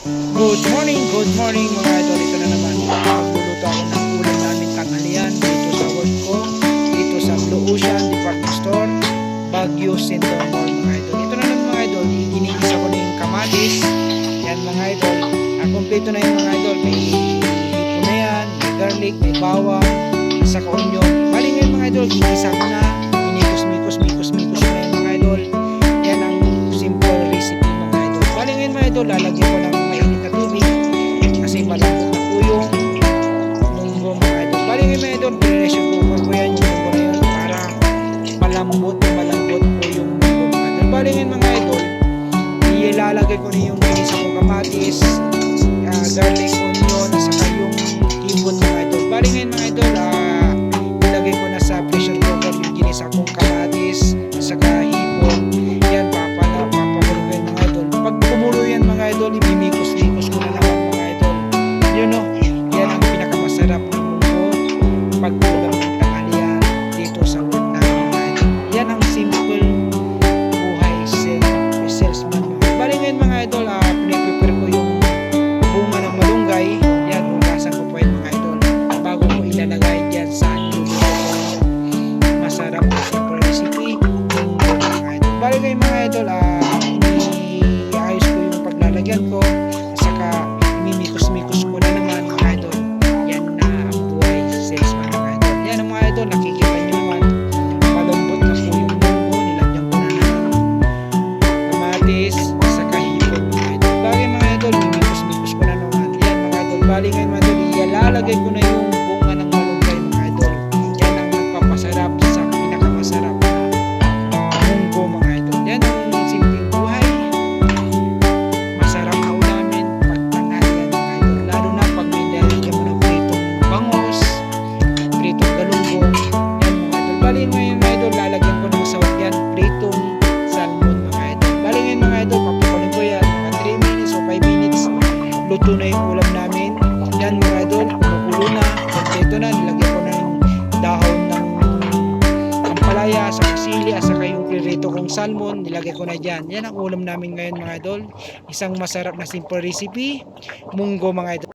Good morning, good morning mga idol. Ito na naman. Magluluto ako ng ulam namin tanghalian dito sa work ko. Dito sa Blue Ocean Department Store. Baguio Central Mall mga idol. Ito na naman mga idol. Ginigisa ko na yung kamatis. Yan mga idol. Ang kompleto na yung mga idol. May hipon na yan, may garlic, may bawang, saka onion. Bali ngayon mga idol, ginigisa ko na. Ngayon mga idol, lalagyan ko ng mainit na tubig kasi malambot na po yung munggo mga idol. Bali ngayon mga idol, pressure cooker ko yan yung na yun para malambot malambot po yung munggo mga idol. Bali ngayon mga ilalagay ko na yung ginisa kong kamatis, ah, garlic, onion, saka yung idol. Bali ngayon mga idol, Luto na yung ulam namin. Yan mga idol, kumukulo na. Kompleto na, nilagyan ko na yung dahon ng ampalaya, sa sili, at saka yung pirito kong salmon, nilagay ko na dyan. Yan ang ulam namin ngayon mga idol. Isang masarap na simple recipe, munggo mga idol.